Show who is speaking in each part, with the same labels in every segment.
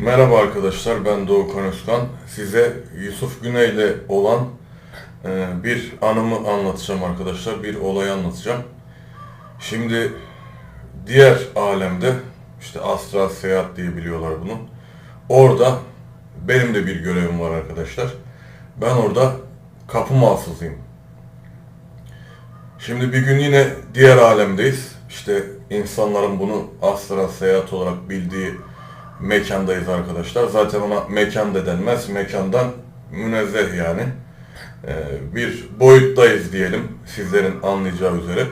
Speaker 1: Merhaba arkadaşlar, ben Doğu Konuşkan. Size Yusuf Güney ile olan e, bir anımı anlatacağım arkadaşlar, bir olayı anlatacağım. Şimdi diğer alemde, işte astral seyahat diye biliyorlar bunu. Orada benim de bir görevim var arkadaşlar. Ben orada kapı muhafızıyım. Şimdi bir gün yine diğer alemdeyiz. İşte insanların bunu astral seyahat olarak bildiği mekandayız arkadaşlar. Zaten ona mekan da denmez. Mekandan münezzeh yani. Ee, bir boyuttayız diyelim sizlerin anlayacağı üzere.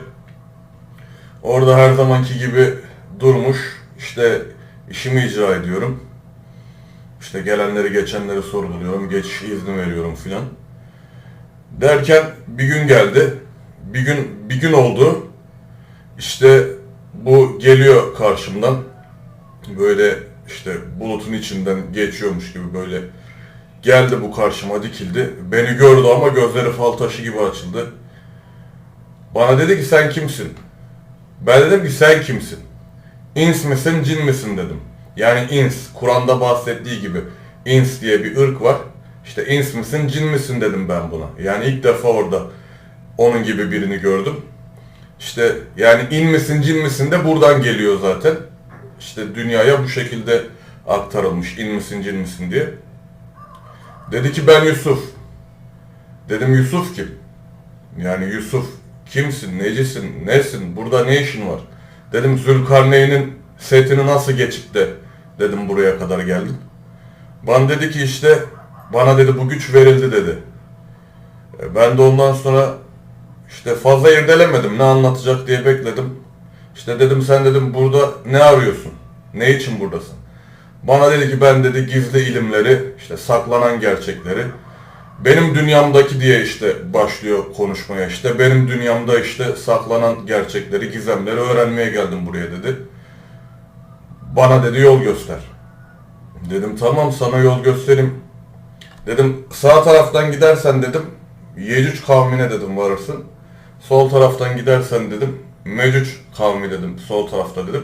Speaker 1: Orada her zamanki gibi durmuş. İşte işimi icra ediyorum. İşte gelenleri geçenleri sorguluyorum. Geçiş izni veriyorum filan. Derken bir gün geldi. Bir gün bir gün oldu. İşte bu geliyor karşımdan. Böyle işte bulutun içinden geçiyormuş gibi böyle geldi bu karşıma dikildi. Beni gördü ama gözleri fal taşı gibi açıldı. Bana dedi ki sen kimsin? Ben dedim ki sen kimsin? İns misin, cin misin dedim. Yani ins, Kur'an'da bahsettiği gibi ins diye bir ırk var. İşte ins misin, cin misin dedim ben buna. Yani ilk defa orada onun gibi birini gördüm. İşte yani in misin, cin misin de buradan geliyor zaten. İşte dünyaya bu şekilde aktarılmış in misin, cin misin diye. Dedi ki ben Yusuf. Dedim Yusuf kim? Yani Yusuf kimsin, necisin, nesin, burada ne işin var? Dedim Zülkarneyn'in setini nasıl geçip de dedim buraya kadar geldin. Bana dedi ki işte bana dedi bu güç verildi dedi. E, Ben de ondan sonra işte fazla irdelemedim ne anlatacak diye bekledim. İşte dedim sen dedim burada ne arıyorsun? Ne için buradasın? Bana dedi ki ben dedi gizli ilimleri, işte saklanan gerçekleri, benim dünyamdaki diye işte başlıyor konuşmaya işte. Benim dünyamda işte saklanan gerçekleri, gizemleri öğrenmeye geldim buraya dedi. Bana dedi yol göster. Dedim tamam sana yol göstereyim. Dedim sağ taraftan gidersen dedim Yecüc kavmine dedim varırsın. Sol taraftan gidersen dedim Mecüc kavmi dedim sol tarafta dedim.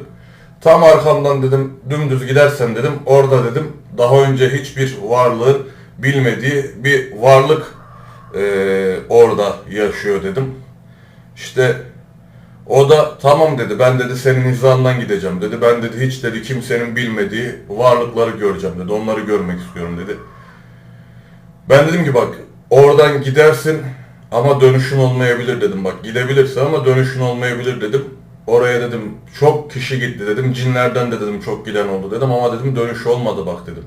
Speaker 1: Tam arkamdan dedim dümdüz gidersen dedim orada dedim daha önce hiçbir varlığın bilmediği bir varlık eee, orada yaşıyor dedim. İşte o da tamam dedi ben dedi senin hizandan gideceğim dedi. Ben dedi hiç dedi kimsenin bilmediği varlıkları göreceğim dedi. Onları görmek istiyorum dedi. Ben dedim ki bak oradan gidersin ama dönüşün olmayabilir dedim. Bak gidebilirsin ama dönüşün olmayabilir dedim. Oraya dedim çok kişi gitti dedim. Cinlerden de dedim çok giden oldu dedim ama dedim dönüş olmadı bak dedim.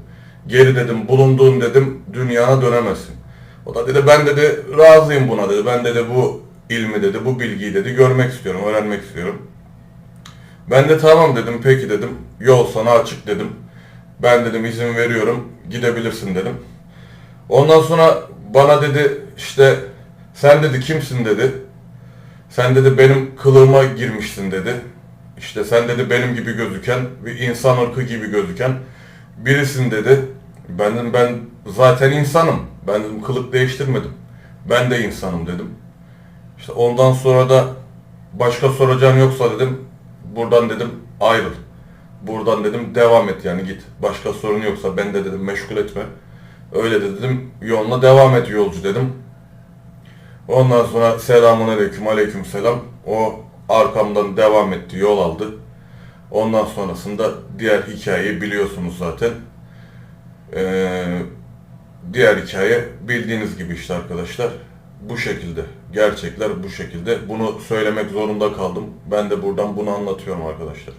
Speaker 1: Geri dedim bulunduğun dedim dünyana dönemezsin. O da dedi ben dedi razıyım buna dedi. Ben dedi bu ilmi dedi bu bilgiyi dedi görmek istiyorum öğrenmek istiyorum. Ben de tamam dedim peki dedim yol sana açık dedim. Ben dedim izin veriyorum gidebilirsin dedim. Ondan sonra bana dedi işte sen dedi kimsin dedi. Sen dedi benim kılığıma girmişsin dedi. İşte sen dedi benim gibi gözüken bir insan ırkı gibi gözüken birisin dedi. Ben ben zaten insanım. Ben dedim kılık değiştirmedim. Ben de insanım dedim. İşte ondan sonra da başka soracağın yoksa dedim buradan dedim ayrıl. Buradan dedim devam et yani git. Başka sorun yoksa ben de dedim meşgul etme. Öyle de dedim yoluna devam et yolcu dedim. Ondan sonra selamun aleyküm aleyküm selam. O arkamdan devam etti yol aldı. Ondan sonrasında diğer hikayeyi biliyorsunuz zaten. Ee, diğer hikaye bildiğiniz gibi işte arkadaşlar. Bu şekilde. Gerçekler bu şekilde. Bunu söylemek zorunda kaldım. Ben de buradan bunu anlatıyorum arkadaşlar.